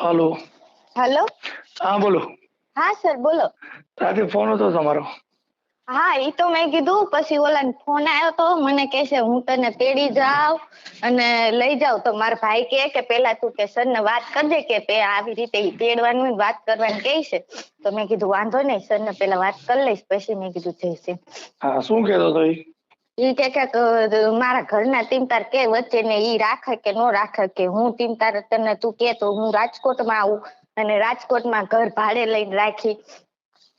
હાલો. Hello? હા બોલો. હા સર બોલો. રાતે ફોન હતો તમારો? હા એ તો મેં કીધું પછી ઓલા ફોન આવ્યો તો મને કે છે હું તને તેડી જાવ અને લઈ જાવ તો મારા ભાઈ કે કે પેલા તું કે સર ને વાત કરજે કે પે આવી રીતે તેડવાનું વાત કરવાની કહે છે. તો મેં કીધું વાંધો નહીં સર ને પેલા વાત કરી લઈશ. પછી મેં કીધું જઈશ હા શું કહેતો તો ઈ કે કે મારા ઘરના ટીમતાર કે વચ્ચે ને ઈ રાખે કે નો રાખે કે હું ટીમતાર તને તું કે તો હું રાજકોટમાં આવું અને રાજકોટમાં ઘર ભાડે લઈને રાખી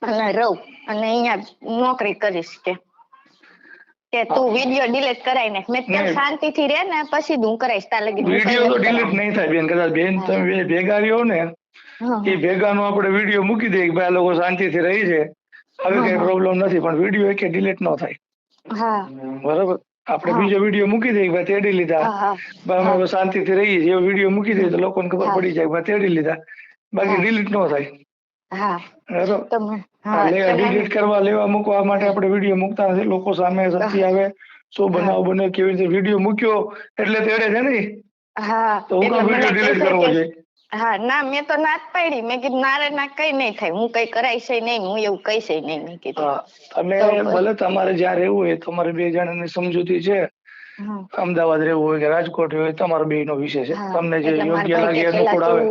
અને રહું અને અહીંયા નોકરી કરીશ કે. કે તું વીડિયો ડિલીટ કરાઈ નાખ મેં ત્યાં નહીં. શાંતિથી રે ને પછી હું કરાઈશ તાર લગી વીડિયો તો ડિલીટ નહીં થાય બેન કદાચ બેન તમે ભેગા રહ્યો ને એ એ ભેગાનો આપણે વીડિયો મૂકી દઈએ કે ભાઈ લોકો શાંતિથી રહી છે. હવે કઈ. પ્રોબ્લેમ નથી પણ વીડિયો એકે ડિલીટ ન થાય. હા. બરાબર? આપણે બીજો વીડિયો મૂકી દઈએ ભાઈ તેડી લીધા. અમે શાંતિથી રહીએ છીએ. એવો વીડિયો મૂકી દઈએ તો લોકોને ખબર પડી જાય ભાઈ તેડી લીધા. બાકી ડિલીટ ન થાય. હા. ડિલીટ કરવા લેવા મૂકવા માટે આપણે વીડિયો મૂકતા નથી. લોકો સામે સાચી આવે શું બનાવ બને કેવી રીતે વીડિયો મૂક્યો એટલે તેડે છે ને તો હું વીડિયો ડિલીટ કરવો જોઈએ. હા ના મેં તો ના જ પાડી. મેં કીધું નારે ના કઈ નહીં થાય. હું કઈ કરાઈશ નહીં હું એવું કહીશ નહીં. મેં કીધું. તમે ભલે તમારે જ્યાં રહેવું હોય તમારે બે જણાની સમજૂતી છે. અમદાવાદ રહેવું હોય કે રાજકોટ હોય તમારો બે નો વિષય છે. તમને જે યોગ્ય લાગે અનુકૂળ આવે.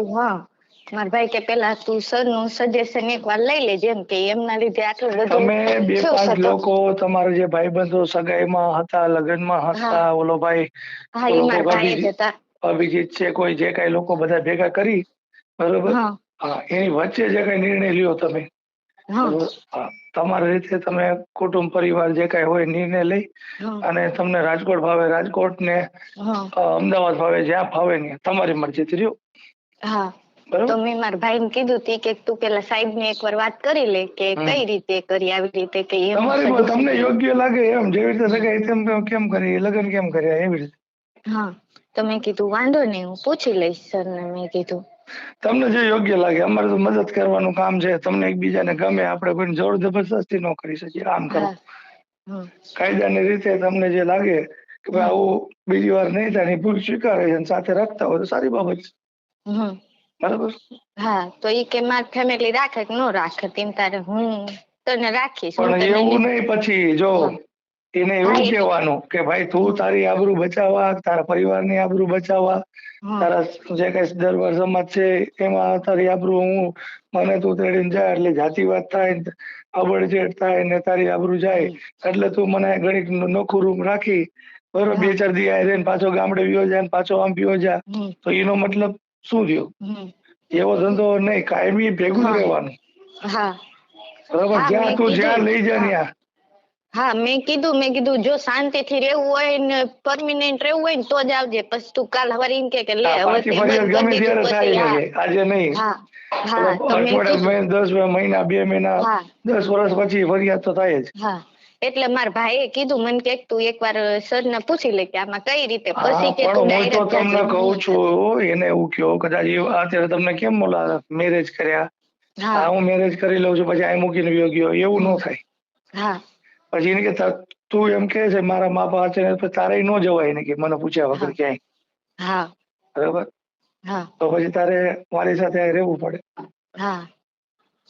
મારા ભાઈ કે પેલા તું સરનું સજેશન એક વાર લઈ લેજે એમ કે એમના લીધે આટલું બધું તમે બે પાંચ લોકો તમારા જે ભાઈબંધો સગાઈમાં હતા લગ્નમાં હતા ઓલો ભાઈ હા એ મારા ભાઈ જ હતા. અભિજીત છે કોઈ જે કઈ લોકો બધા ભેગા કરી બરોબર? હા. એની વચ્ચે જે કઈ નિર્ણય લ્યો તમે. તમારી રીતે તમે કુટુંબ પરિવાર જે કઈ હોય નિર્ણય લઈ અને તમને રાજકોટ ભાવે રાજકોટ ને અમદાવાદ ભાવે જ્યાં ફાવે ને તમારી મરજીથી રહ્યો. હા. તો મેં મારા ભાઈ ને કીધું તી કે તું પેલા સાહેબ ને એકવાર વાત કરી લે કે કઈ રીતે કરી આવી રીતે કે તમારી તમને યોગ્ય લાગે એમ જેવી રીતે લગાય તેમ કેમ- કેમ કરી લગ્ન કેમ કર્યા એવી રીતે? હા. તો મેં કીધું વાંધો નહીં હું પૂછી લઈશ સર ને મેં કીધું. તમને જે યોગ્ય લાગે અમારે તો મદદ કરવાનું કામ છે. તમને એકબીજાને ગમે આપણે કોઈ જોર જબરદસ્તી ન કરી શકીએ. આમ કરો. કાયદાની રીતે તમને જે લાગે કે ભાઈ આવું બીજી વાર નહીં થાય ભૂલ સ્વીકારે છે અને સાથે રાખતા હોય તો સારી બાબત છે. બરાબર? હા તો એ કે મારી ફેમિલી રાખે કે ન રાખે તેમ તારે હું તને રાખીશ પણ એવું નહીં- પછી જો. એને એવું કહેવાનું કે ભાઈ તું તારી આબરૂ બચાવવા તારા પરિવારની આબરૂ બચાવવા તારા જે કઈ દરબાર સમાજ છે એમાં તારી આબરૂ હું મને તું તેડીને જાય એટલે જાતિવાદ થાય ને અબડજેડ થાય ને તારી આબરૂ જાય એટલે તું મને ઘણીક નોખું રૂમ રાખી બરોબર બે. ચાર દી આવી રહીને પાછો ગામડે વિયો જાય ને પાછો આમ વિયો જા. તો એનો મતલબ શું થયો? એવો ધંધો નહીં કાયમી ભેગું રહેવાનું. બરોબર જ્યાં તું જ્યાં લઈ જા ત્યાં. હા મેં કીધું મેં કીધું જો શાંતિથી રહેવું હોય ને પરમિનન્ટ રહેવું હોય ને તો જ આવજે. પછી તું કાલ હવારે એમ કે કે લે હવે ગમે ત્યારે થાય આજે નહીં. હા હા મહિના, દસ મહિના બે મહિના દસ વર્ષ પછી ફરિયાદ તો થાય જ. હા એટલે મારા ભાઈએ કીધું મને કે તું એકવાર સર ને પૂછી લે કે આમાં કઈ રીતે પછી કે તું હું તો તમને કહું છું એને એવું કયો કદાચ અત્યારે તમને કેમ બોલા મેરેજ કર્યા? હા. હા મેરેજ કરી લઉં છું પછી આ મૂકીને ગયો એવું ન થાય. હા. પછી એને કે તું એમ કે છે મારા મા બાપ છે તારે ન જવાય. ને કે મને પૂછ્યા વગર ક્યાંય. હા. બરાબર? હા. તો પછી તારે મારી સાથે રહેવું પડે. હા.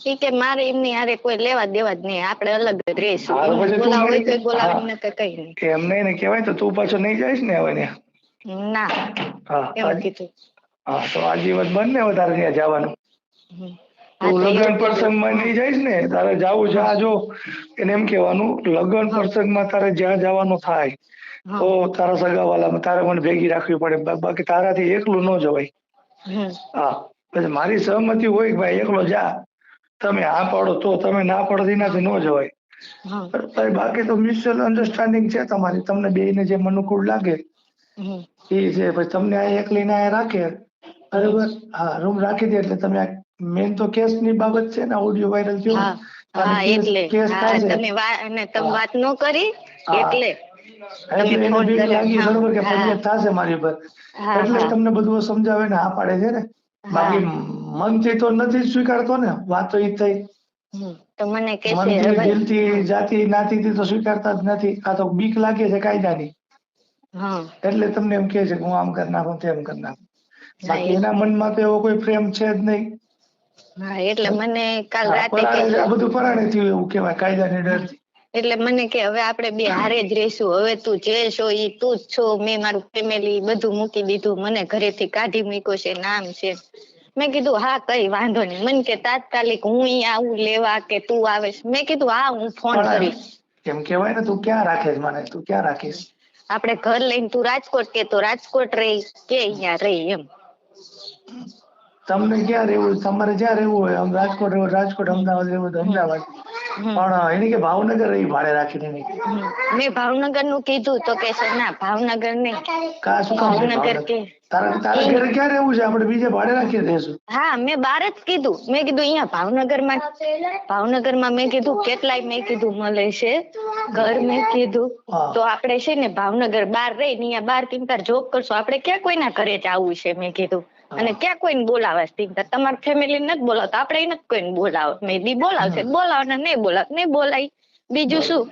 ઈ કે મારે એમની હારે કોઈ લેવા દેવા જ નહીં આપણે અલગ જ રહીશું. બોલાવો તો બોલાવે. એમને કઈ નહીં. કે એમ નહીં ને કહેવાય તો તું પાછો નહીં જઈશ ને હવે ના. હા એમ કીધું. હા તો આજીવન બંને વધારે ત્યાં જવાનું. તું લગ્ન. પ્રસંગમાં નહીં જઈશ ને તારે જાવું જા જો એને એમ કહેવાનું લગ્ન. પ્રસંગમાં તારે જ્યાં જવાનું થાય તો તારા સગાવાલામાં તારે મને ભેગી રાખવી પડે. બા- બાકી તારાથી એકલું ન જવાય. હા. પછી મારી સહમતિ હોય કે ભાઈ એકલો જા. તમે હા પાડો તો તમે ના પાડો એનાથી ન જવાય. પછી બાકી તો મ્યુચ્યુઅલ અન્ડરસ્ટેન્ડિંગ છે તમારી. તમને બેયને જે અનુકૂળ લાગે એ છે. પછી તમને આ એકલીને આ રાખે. બરોબર? હા રૂમ રાખી દે એટલે તમે મેન તો કેસની બાબત છે ને ઓડિયો વાયરલ થયો હા એટલે. તમે વા- અને તમે વાત ન કરી એટલે. એટલે એને બીક લાગી બરોબર કે ફરિયાદ થશે મારી પર એટલે તમને બધું સમજાવે ને હા પાડે છે ને. બાકી મનથી તો નથી સ્વીકારતો ને વાત તો ઈ થઈ. તો મને કે છે દિલથી જાતિ નાતિથી તો સ્વીકારતા જ નથી. આ તો બીક લાગે છે કાયદાની. એટલે તમને એમ કે છે કે હું આમ કરી નાખું તેમ કરી નાખું. બાકી એના મનમાં તો એવો કોઈ પ્રેમ છે જ નહીં. હા એટલે મને કાલ રાતે કે આ બધું પરાણે થયું એવું કહેવાય કાયદાની ડરથી. એટલે મને કે હવે આપણે બે હારે જ રહીશું હવે તું જે છો એ તું જ છો મેં મારું ફેમિલી બધું મૂકી દીધું મને ઘરેથી કાઢી મૂક્યો છે નામ છે. મેં કીધું હા કઈ વાંધો નહીં. મને કે તાત્કાલિક હું અહીંયા આવું લેવા કે તું આવેશ? મેં કીધું હા હું ફોન કરીશ. એમ કેવાય ને તું ક્યાં રાખીશ મને? તું ક્યાં રાખીશ આપણે ઘર લઈને તું રાજકોટ કે તો રાજકોટ રહી કે અહીંયા રહી એમ. તમને ક્યાં રહેવું તમારે જ્યાં રહેવું હોય આમ રાજકોટ રહેવું રાજકોટ અમદાવાદ રહેવું તો અમદાવાદ. પણ એને કે ભાવનગર રહી ભાડે રાખીને મેં ભાવનગરનું કીધું તો કે સર ના ભાવનગર નહીં. કા શું કામ ભાવનગર? કે. તારા તારા ઘરે ક્યાં રહેવું છે? આપણે બીજે ભાડે રાખીને રહેશું હા મેં બાર જ કીધું. મેં કીધું અહીંયા ભાવનગરમાં ભાવનગરમાં મેં કીધું કેટલાય મેં કીધું મળે છે. ઘર મેં કીધું. તો આપણે છે ને ભાવનગર બાર રહી ને અહીંયા બાર તીમતાર જોબ કરશું? આપણે ક્યાં કોઈના ઘરે જ આવવું છે મેં કીધું. અને ક્યાં કોઈને બોલાવે તીમતાર તમારા ફેમિલી નથી બોલાવતા. આપણે એને કોઈને બોલાવે મેં દી બોલાવશે. બોલાવે ને નહીં બોલાવે. નહીં બોલાય. બીજું શું.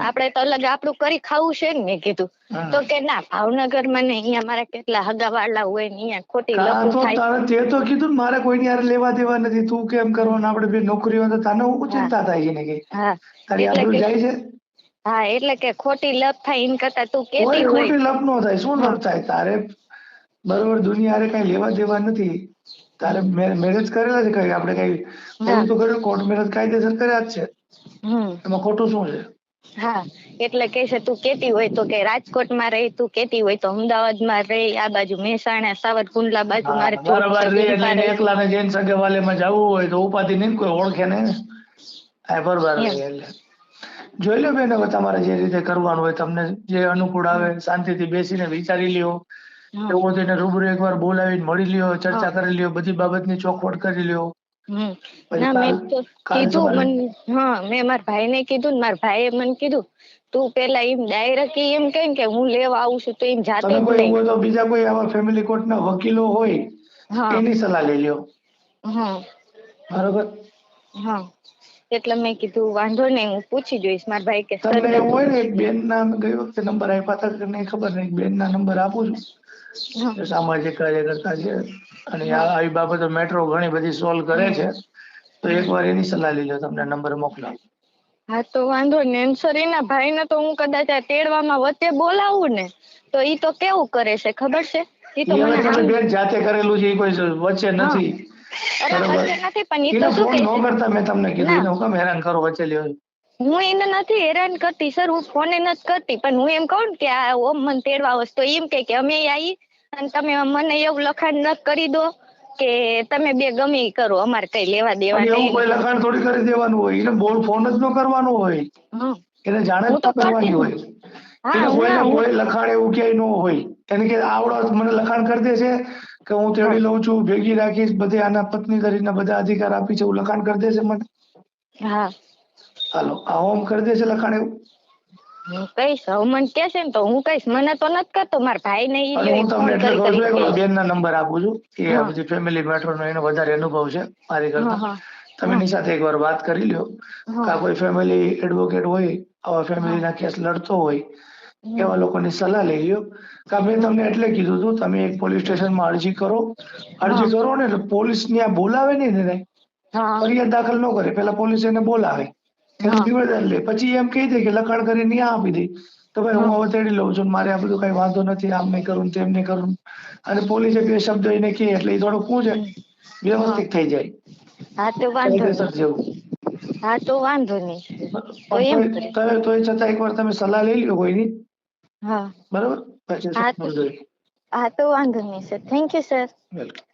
આપણે તો અલગ આપણું કરી ખાવું છે ને મેં કીધું. તો કે ના ભાવનગરમાં ને અહીંયા મારા કેટલા હગાવાળા હોય ને અહીંયા ખોટી કા થાય. તે તો કીધું મારે કોઈની હારે લેવા દેવા નથી. તું કેમ કરવાનું? આપણે બે નોકરીઓ તો તને ચિંતા થાય છે ને કે? હા. એટલે કે- જાય છે? હા એટલે કે ખોટી લપ થાય એમ કરતા તું કેતી હોય ખોટી લપ નો થાય. શું લપ થાય? તારે બરોબર દુનિયા કઈ લેવા દેવા નથી. તારે મેરેજ કરેલા છે કઈ? આપણે કઈ તો કર્યું કોર્ટ મેરેજ કાયદેસર કર્યા જ છે. એમાં ખોટું શું છે? હા એટલે કે છે તું કેતી હોય તો કે રાજકોટમાં રહી તું કેતી હોય તો અમદાવાદમાં રહી આ બાજુ મહેસાણા સાવરકુંડલા બાજુ મારે બરાબર છે, એટલે એકલા ને જૈન સગાવાલેમાં જવું હોય તો ઉપાધિ નહીં કોઈ ઓળખે ને? હા બરોબર એટલે. જોઈ લો બેન હવે તમારે જે રીતે કરવાનું હોય તમને જે અનુકૂળ આવે શાંતિથી બેસીને વિચારી લ્યો. એવું હોય તો એને રૂબરૂ એકવાર બોલાવીને મળી લ્યો ચર્ચા કરી લ્યો બધી બાબતની ચોખવટ કરી લ્યો. ના મેં તો કીધું મને હા મેં મારા ભાઈને કીધું ને મારા ભાઈએ મને કીધું તું પેલા એમ ડાયરેક્ટ એમ કહે કે હું લેવા આવું છું તો એમ જાતે જ કોઈ એવું લઈ હોય તો બીજા કોઈ આવા ફેમિલી કોર્ટના વકીલો હોય એની સલાહ લઈ લ્યો. હા. બરોબર? હા. એટલે મેં કીધું વાંધો નહીં હું પૂછી જોઈશ. મારા ભાઈ કે તમને એવું હોય ને એક બેન ના ગઈ વખતે નંબર આપ્યા હતા કે નહીં ખબર નહીં બેન ના નંબર આપું છું. સામાજિક કાર્યકર્તા છે અને આવી બાબતો મેટ્રો ઘણી બધી સોલ્વ કરે છે તો એકવાર એની સલાહ લઈ લો તમને નંબર મોકલાવ. હા તો વાંધો નહીં સર એના ભાઈને તો હું કદાચ આ તેડવામાં વચ્ચે બોલાવું ને તો ઈ તો કેવું કરે છે? ખબર છે? ઈ તો મને બેન જાતે કરેલું છે ઈ કોઈ વચ્ચે નથી. અરે વચ્ચે નથી પણ ઈ તો શું ફોન કહે કરતા મેં તમને કીધું હું કામ હેરાન કરો વચ્ચે લ્યો. હું એને નથી હેરાન કરતી સર હું ફોને નથી કરતી પણ હું એમ કહું ને કે આ ઓમ મને તેડવા આવશ તો એમ કે અમે આવી અને તમે મને એવું લખાણ ન કરી દો કે તમે બે ગમે ઈ કરો અમારે કઈ લેવા દેવા એવું કોઈ લખાણ થોડી કરી દેવાનું હોય. એને બોલ ફોન જ ન કરવાનો હોય. એને જાણે જ તો કરવાની હોય. કોઈ લખાણ એવું ક્યાંય ન હોય. એને કે આવડો મને લખાણ કરી દે છે કે હું તેડી લઉં છું ભેગી રાખીશ બધે આના પત્ની કરીને બધા અધિકાર આપી છે એવું લખાણ કરી દે છે મને. હા. હાલો આ હોમ કરી દે છે લખાણ એવું. હું કહીશ હવે મને ને તો હું કહીશ. મને તો નથી કરતો મારા ભાઈ ને અને હું તમને એટલે કહું છું કે બેન ના નંબર આપું છું કે આ બધી ફેમિલી મેટર નો એનો વધારે અનુભવ છે મારી કરતા. તમે એની સાથે એકવાર વાત કરી લ્યો. કે કોઈ ફેમિલી એડવોકેટ હોય આવા ફેમિલી ના કેસ લડતો હોય એવા લોકોની સલાહ લઈ લ્યો. કે મેં તમને એટલે કીધું હતું તમે એક પોલીસ સ્ટેશનમાં અરજી કરો. અરજી કરો ને પોલીસ ત્યાં બોલાવે નહીં ને ફરિયાદ દાખલ ન કરે પેલા પોલીસ એને બોલાવે. એનું નિવેદન લે પછી એમ કહી દે કે લખાણ કરીને ત્યાં આપી દે. તો ભાઈ હું હવે તેડી લઉં છું મારે આ બધું કઈ વાંધો નથી આમ નહીં કરું તેમ નહીં કરું અને પોલીસે બે શબ્દ એને કહે એટલે એ થોડું શું છે વ્યવસ્થિત થઈ જાય. હા તો વાંધો નહીં. જેવું. હા તો વાંધો નહીં. તો એમ કરે. તોય તોય છતાં એકવાર તમે સલાહ લઈ લ્યો કોઈની. હા. બરાબર? હા તો વાંધો નહીં sir. Thank you sir welcome